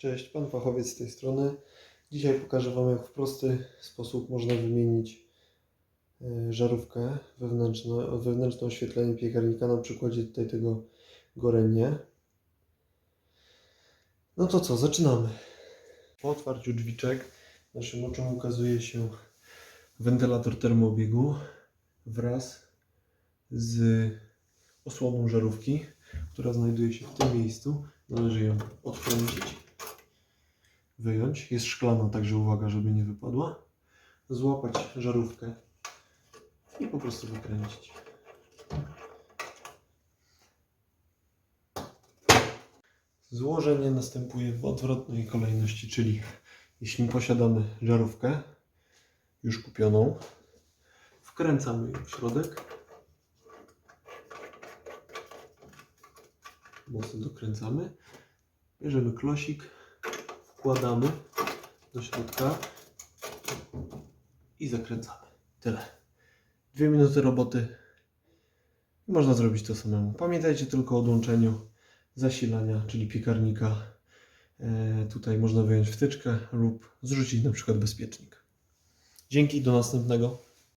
Cześć, pan fachowiec z tej strony. Dzisiaj pokażę Wam, jak w prosty sposób można wymienić e, żarówkę wewnętrzne, wewnętrzne oświetlenie piekarnika na przykładzie tutaj tego gorenie. No to co, zaczynamy. Po otwarciu drzwiczek naszym oczom ukazuje się wentylator termoobiegu wraz z osłoną żarówki, która znajduje się w tym miejscu. Należy ją odkręcić, wyjąć. Jest szklana, także uwaga, żeby nie wypadła. Złapać żarówkę i po prostu wykręcić. Złożenie następuje w odwrotnej kolejności, czyli jeśli posiadamy żarówkę już kupioną, wkręcamy ją w środek. Mocno dokręcamy. Bierzemy klosik, wkładamy do środka i zakręcamy. Tyle. Dwie minuty roboty można zrobić to samemu. Pamiętajcie tylko o odłączeniu zasilania, czyli piekarnika. E, tutaj można wyjąć wtyczkę lub zrzucić na przykład bezpiecznik. Dzięki, do następnego.